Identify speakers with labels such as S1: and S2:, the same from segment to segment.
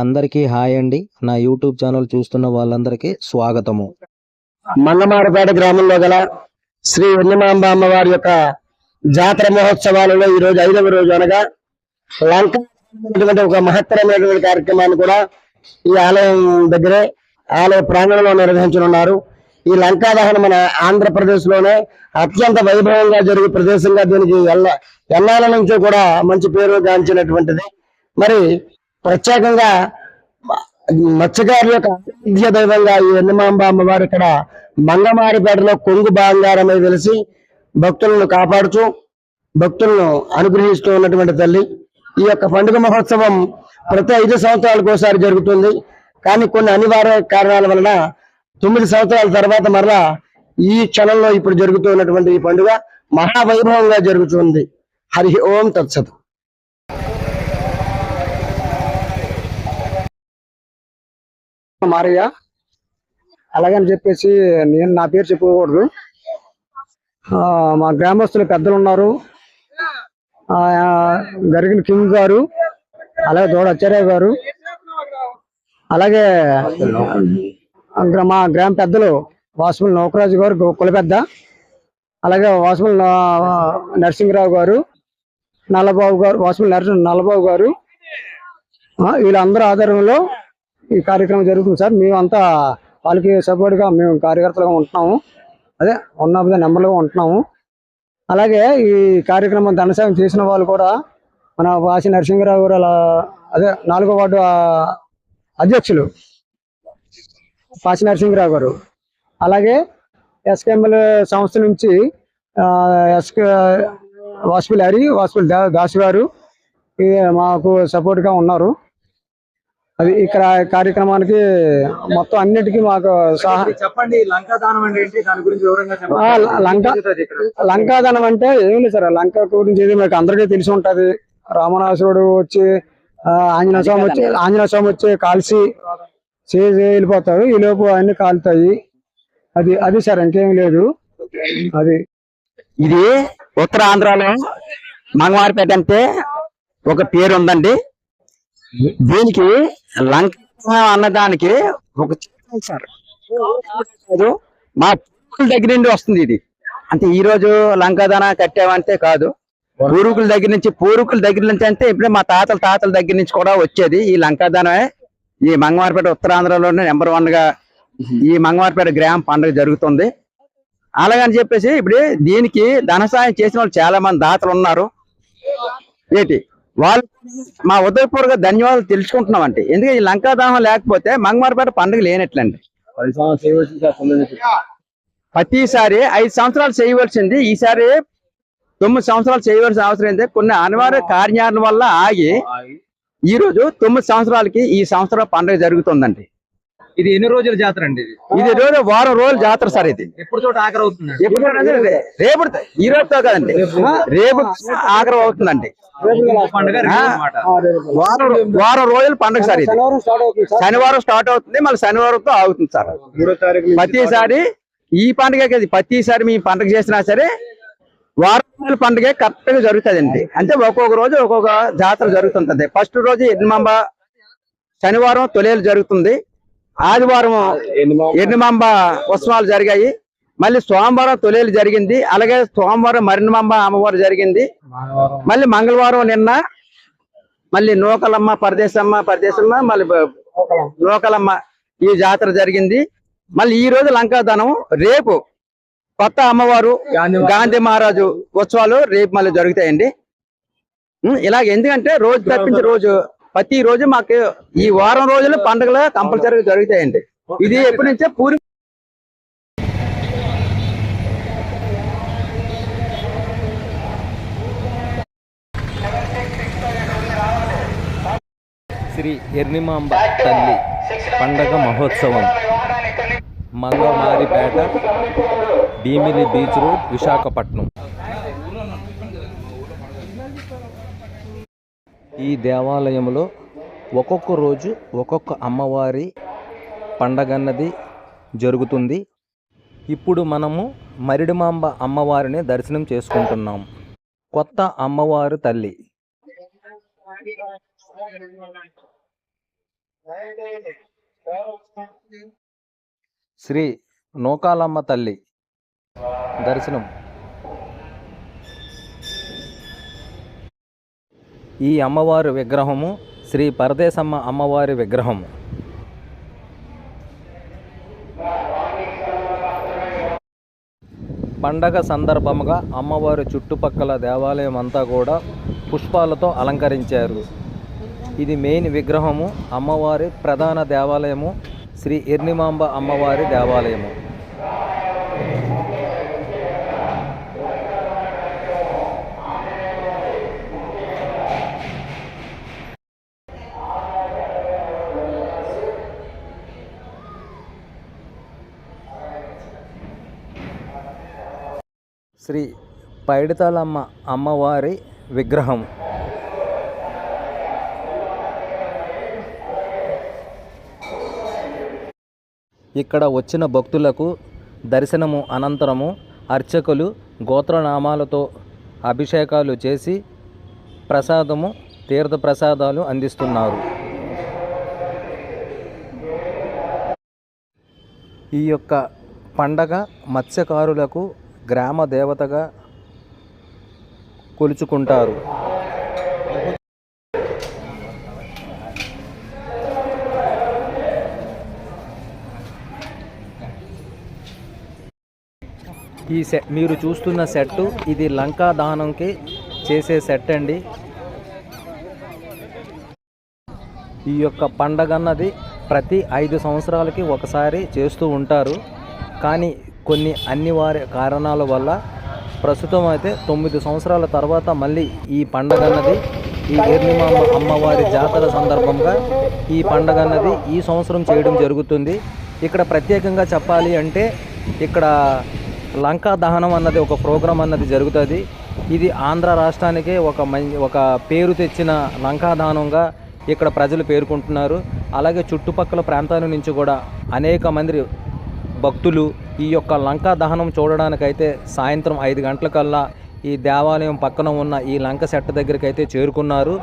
S1: అందరికీ హాయ్ అండి. నా యూట్యూబ్ ఛానల్ చూస్తున్న వాళ్ళందరికీ స్వాగతము.
S2: మంగమారపేట గ్రామంలో గల శ్రీ వెన్నమాంబ అమ్మవారి యొక్క జాతర మహోత్సవాలలో ఈ రోజు ఐదవ రోజు అనగా లంక ఒక మహత్తరమైనటువంటి కార్యక్రమాన్ని కూడా ఈ ఆలయం దగ్గరే ఆలయ ప్రాంగణంలో నిర్వహించనున్నారు. ఈ లంకా దహనం మన ఆంధ్రప్రదేశ్లోనే అత్యంత వైభవంగా జరిగే ప్రదేశంగా దీనికి ఎల్ల ఎన్నాళ్ళ నుంచో కూడా మంచి పేరు గాంచినటువంటిది. మరి ప్రత్యేకంగా మత్స్యకారుల యొక్క ఆరాధ్య దైవంగా ఈ వెన్నమాంబ అమ్మవారు ఇక్కడ మంగమారిపేటలో కొంగు బంగారమై వెలిసి భక్తులను కాపాడుతూ భక్తులను అనుగ్రహిస్తూ ఉన్నటువంటి తల్లి. ఈ యొక్క పండుగ మహోత్సవం ప్రతి ఐదు సంవత్సరాలకు ఒకసారి జరుగుతుంది. కానీ కొన్ని అనివార్య కారణాల వలన తొమ్మిది సంవత్సరాల తర్వాత మరలా ఈ క్షణంలో ఇప్పుడు జరుగుతూ ఉన్నటువంటి ఈ పండుగ మహావైభవంగా జరుగుతుంది. హరి ఓం తత్సత్. మారయ్య. అలాగని చెప్పేసి నేను నా పేరు చెప్పుకోకూడదు మా గ్రామస్తులు పెద్దలు ఉన్నారు. ఆ, గరిగిన కింగ్ గారు అలాగే దోడ అచ్చారావు గారు అలాగే మా గ్రామ పెద్దలు వాసుమల్ నౌకరాజు గారు కుల కులపెద్ద అలాగే వాసుమల్ నరసింహరావు గారు నల్లబాబు గారు వాసుమల్ నరసింహ నల్లబాబు గారు వీళ్ళందరూ ఆధారంలో ఈ కార్యక్రమం జరుగుతుంది సార్. మేమంతా వాళ్ళకి సపోర్ట్గా మేము కార్యకర్తలుగా ఉంటున్నాము. అదే ఉన్న నెంబర్లుగా ఉంటున్నాము. అలాగే ఈ కార్యక్రమం ధనసాయం చేసిన వాళ్ళు కూడా మన వాసి నరసింహరావు గారు అలా అదే నాలుగో వార్డు అధ్యక్షులు పాసి నరసింహరావు గారు. అలాగే ఎస్కేఎంఎల్ సంస్థ నుంచి ఎస్కే వాసుపల్లి హరి వాసుపల్లి దా- దాసు గారు మాకు సపోర్ట్గా ఉన్నారు. అది ఇక్కడ కార్యక్రమానికి మొత్తం అన్నిటికీ మాకు సహా
S3: చెప్పండి లంకా దానం అంటే ఏంటి? దాని గురించి వివరంగా
S2: ఆ, ల- లంక లంకాదనం అంటే ఏం లేదు సార్? లంక గురించి ఇది మీకు అందరికీ తెలిసి ఉంటది. రామనాసురుడు వచ్చి ఆంజనేయ స్వామి వచ్చి ఆంజనేయ స్వామి వచ్చి కాల్చి చేసి వెళ్ళిపోతారు. ఈ లోపు అన్ని కాలుతాయి. అది అది సార్ ఇంకేం లేదు. అది.
S4: ఇది ఉత్తర ఆంధ్రాలో మంగవారిపేట అంటే ఒక పేరు ఉందండి దీనికి లంక అన్నదానికి ఒక సార్. మా పూర్వీకుల దగ్గర నుండి వస్తుంది ఇది. అంటే ఈ రోజు లంకాదాన కట్టామంటే కాదు. పూర్వీకుల దగ్గర నుంచి పూర్వీకుల దగ్గర నుంచి అంటే ఇప్పుడే మా తాతల తాతల దగ్గర నుంచి కూడా వచ్చేది ఈ లంకాదానమే ఈ మంగవారిపేట ఉత్తరాంధ్రలోనే నెంబర్ వన్గా ఈ మంగవారిపేట గ్రామ పండుగ జరుగుతుంది. అలాగని చెప్పేసి ఇప్పుడు దీనికి ధన సాయం చేసిన వాళ్ళు చాలా మంది దాతలు ఉన్నారు. ఏంటి? వాళ్ళు మా ఉదయపూర్వక ధన్యవాదాలు తెలుసుకుంటున్నామండి. ఎందుకంటే ఈ లంకాదాహం లేకపోతే మంగమారిపేట పండుగ లేనట్లండి. ప్రతిసారి ఐదు సంవత్సరాలు చేయవలసింది ఈసారి తొమ్మిది సంవత్సరాలు చేయవలసిన అవసరం ఏంటి కొన్ని అనివార్య కార్యాల వల్ల ఆగి ఈ రోజు తొమ్మిది సంవత్సరాలకి ఈ సంవత్సరం పండుగ జరుగుతుందండి.
S3: ఇది ఎన్ని రోజుల జాతర అండి ఇది?
S4: ఇది రోజు వారం రోజులు జాతర సార్ ఇది.
S3: ఎప్పుడు చోట ఆఖరి అవుతుంది
S4: ఎప్పుడు రేపు ఈ రోజుతో కదండి. రేపు ఆఖరి అవుతుందండి.
S3: పండుగ.
S4: వారం వారం రోజులు పండుగ సార్ ఇది.
S2: శనివారం స్టార్ట్ అవుతుంది
S4: మళ్ళీ శనివారంతో ఆగుతుంది సార్. ప్రతిసారి ఈ పండుగ కదా ప్రతిసారి మీ పండుగ చేసినా సరే వారం రోజుల పండుగ కరెక్ట్గా జరుగుతుందండి. అంటే ఒక్కొక్క రోజు ఒక్కొక్క జాతర జరుగుతుంటది. ఫస్ట్ రోజు ఎన్నిమంబ శనివారం తొలేలు జరుగుతుంది. ఆదివారం ఎన్నిమంబ ఉత్సవాలు జరిగాయి. మళ్ళీ సోమవారం తొలేలు జరిగింది. అలాగే సోమవారం మరినిమంబ అమ్మవారు జరిగింది. మళ్ళీ మంగళవారం నిన్న మళ్ళీ నూకలమ్మ పరదేశమ్మ పరదేశమ్మ మళ్ళీ నూకలమ్మ ఈ జాతర జరిగింది. మళ్ళీ ఈ రోజు లంకాదనం రేపు కొత్త అమ్మవారు గాంధీ మహారాజు. ఉత్సవాలు రేపు మళ్ళీ జరుగుతాయండి. ఉం, ఇలాగ ఎందుకంటే రోజు తప్పించి రోజు ప్రతి రోజు మాకు ఈ వారం రోజులు పండుగలు కంపల్సరీగా జరుగుతాయండి. ఇది ఎప్పటి నుంచే పూరి
S1: శ్రీ ఎర్నిమాంబ తల్లి పండగ మహోత్సవం. Mangamaripeta Bheemili beach road Visakhapatnam. ఈ దేవాలయంలో ఒక్కొక్క రోజు ఒక్కొక్క అమ్మవారి పండగన్నది జరుగుతుంది. ఇప్పుడు మనము మరిడిమాంబ అమ్మవారిని దర్శనం చేసుకుంటున్నాం. కొత్త అమ్మవారు తల్లి. శ్రీ నూకాలమ్మ తల్లి. దర్శనం. ఈ అమ్మవారి విగ్రహము శ్రీ పరదేశమ్మ అమ్మవారి విగ్రహము. పండగ సందర్భముగా అమ్మవారి చుట్టుపక్కల దేవాలయం అంతా కూడా పుష్పాలతో అలంకరించారు. ఇది మెయిన్ విగ్రహము అమ్మవారి ప్రధాన దేవాలయము శ్రీ ఎర్నిమాంబ అమ్మవారి దేవాలయము. శ్రీ పైడితలమ్మ అమ్మవారి విగ్రహం. ఇక్కడ వచ్చిన భక్తులకు దర్శనము అనంతరము అర్చకులు గోత్రనామాలతో అభిషేకాలు చేసి ప్రసాదము తీర్థ ప్రసాదాలు అందిస్తున్నారు. ఈ యొక్క పండగ మత్స్యకారులకు గ్రామ దేవతగా కొలుచుకుంటారు. ఈ సెట్ మీరు చూస్తున్న సెట్ ఇది లంకా దహనంకి చేసే సెట్ అండి. ఈ యొక్క పండగ అన్నది ప్రతి ఐదు సంవత్సరాలకి ఒకసారి చేస్తూ ఉంటారు. కానీ కొన్ని అనివార్య కారణాల వల్ల ప్రస్తుతం అయితే తొమ్మిది సంవత్సరాల తర్వాత మళ్ళీ ఈ పండగ అన్నది ఈ ఎర్నిమామ అమ్మవారి జాతర సందర్భంగా ఈ పండగ అన్నది ఈ సంవత్సరం చేయడం జరుగుతుంది. ఇక్కడ ప్రత్యేకంగా చెప్పాలి అంటే ఇక్కడ లంకా దహనం అన్నది ఒక ప్రోగ్రాం అన్నది జరుగుతుంది. ఇది ఆంధ్ర రాష్ట్రానికే ఒక మం ఒక పేరు తెచ్చిన లంకా దహనంగా ఇక్కడ ప్రజలు పేర్కొంటున్నారు. అలాగే చుట్టుపక్కల ప్రాంతాల నుంచి కూడా అనేక మంది భక్తులు ఈ యొక్క లంకా దహనం చూడడానికైతే సాయంత్రం ఐదు గంటలకల్లా ఈ దేవాలయం పక్కన ఉన్న ఈ లంక సెట్ దగ్గరికి అయితే చేరుకున్నారు.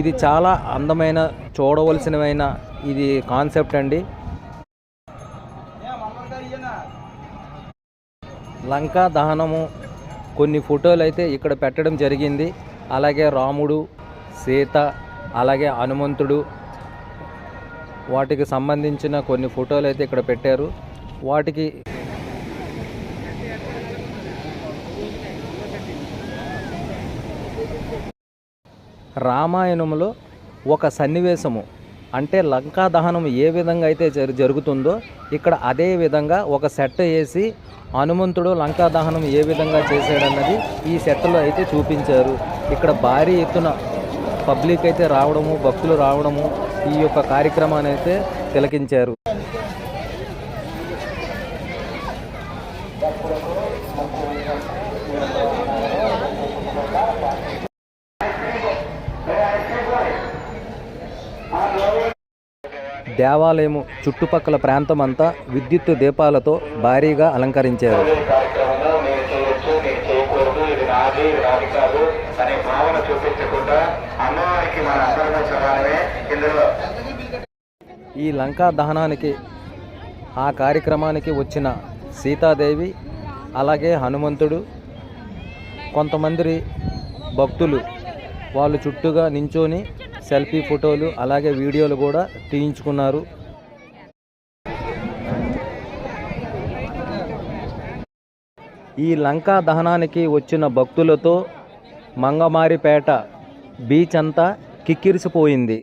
S1: ఇది చాలా అందమైన చూడవలసినమైన ఇది కాన్సెప్ట్ అండి. లంకా దహనము కొన్ని ఫోటోలు అయితే ఇక్కడ పెట్టడం జరిగింది. అలాగే రాముడు సీత అలాగే హనుమంతుడు వాటికి సంబంధించిన కొన్ని ఫోటోలు అయితే ఇక్కడ పెట్టారు. వాటికి రామాయణంలో ఒక సన్నివేశము అంటే లంకా దహనం ఏ విధంగా అయితే జరుగుతుందో ఇక్కడ అదే విధంగా ఒక సెట్ వేసి హనుమంతుడు లంకా దహనం ఏ విధంగా చేశాడన్నది ఈ సెట్లో అయితే చూపించారు. ఇక్కడ భారీ ఎత్తున పబ్లిక్ అయితే రావడము భక్తులు రావడము ఈ యొక్క కార్యక్రమాన్ని అయితే తిలకించారు. దేవాలయము చుట్టుపక్కల ప్రాంతం అంతా విద్యుత్ దీపాలతో భారీగా అలంకరించారు. ఈ లంకా దహనానికి ఆ కార్యక్రమానికి వచ్చిన సీతాదేవి అలాగే హనుమంతుడు కొంతమంది భక్తులు వాళ్ళు చుట్టూగా నించొని సెల్ఫీ ఫోటోలు అలాగే వీడియోలు కూడా తీయించుకున్నారు. ఈ లంకా దహనానికి వచ్చిన భక్తులతో మంగమారిపేట బీచ్ అంతా కిక్కిరిసిపోయింది.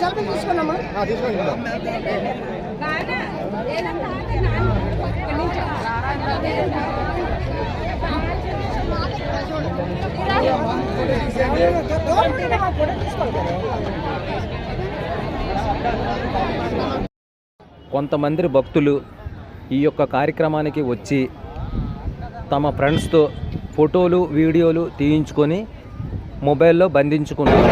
S5: సెల్ఫీ తీసుకున్నామా తీసుకోవాలి
S1: కొంతమంది భక్తులు ఈ యొక్క కార్యక్రమానికి వచ్చి తమ ఫ్రెండ్స్తో ఫోటోలు వీడియోలు తీయించుకొని మొబైల్లో బంధించుకున్నారు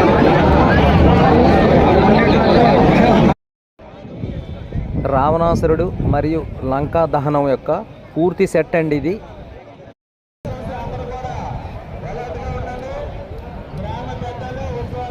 S1: రావణాసురుడు మరియు లంకా దహనం యొక్క పూర్తి సెట్ అండి ఇది.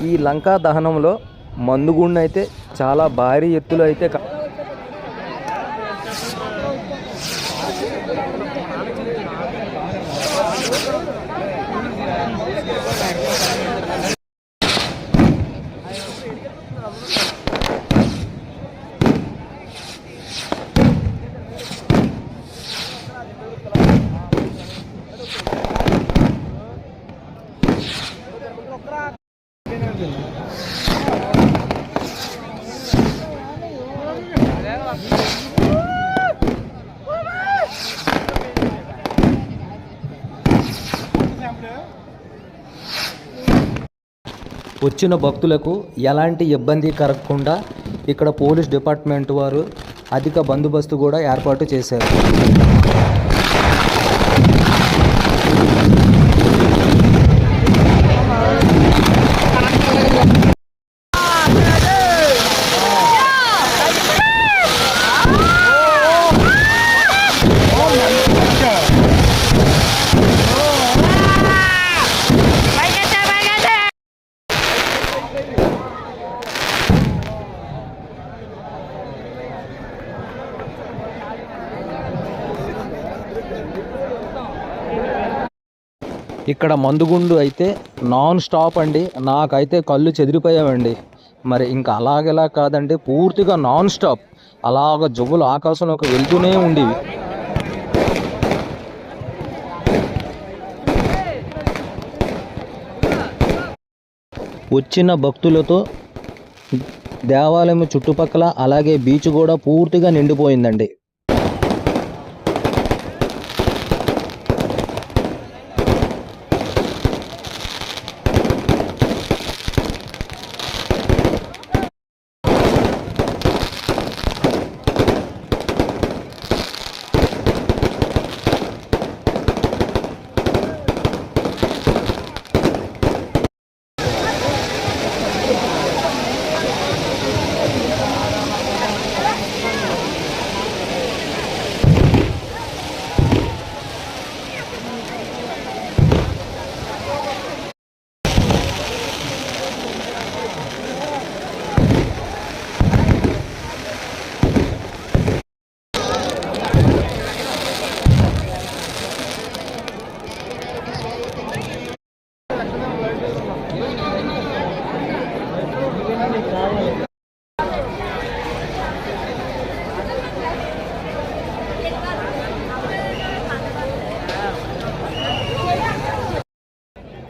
S1: ఈ లంకా దహనంలో మందుగుండు అయితే చాలా భారీ ఎత్తులో అయితే వచ్చిన భక్తులకు ఎలాంటి ఇబ్బంది కలగకుండా ఇక్కడ పోలీస్ డిపార్ట్మెంట్ వారు అధిక బందోబస్తు కూడా ఏర్పాటు చేశారు. ఇక్కడ మందుగుండు అయితే నాన్ స్టాప్ అండి. నాకైతే కళ్ళు చెదిరిపోయావండి. మరి ఇంకా అలాగెలా కాదండి. పూర్తిగా నాన్ స్టాప్. అలాగ జువ్వులు ఆకాశంలోకి వెళ్తూనే ఉండేవి. వచ్చిన భక్తులతో దేవాలయం చుట్టుపక్కల అలాగే బీచ్ కూడా పూర్తిగా నిండిపోయిందండి.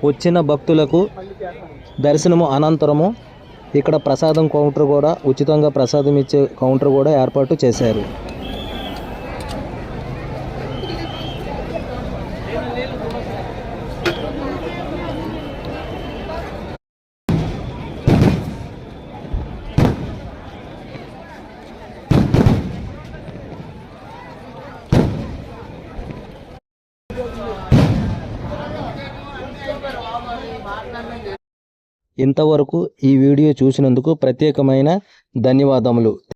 S1: వచ్చిన భక్తులకు దర్శనము అనంతరము ఇక్కడ ప్రసాదం కౌంటర్ కూడా ఉచితంగా ప్రసాదం ఇచ్చే కౌంటర్ కూడా ఏర్పాటు చేశారు. ఇంతవరకు ఈ వీడియో చూసినందుకు ప్రత్యేకమైన ధన్యవాదములు.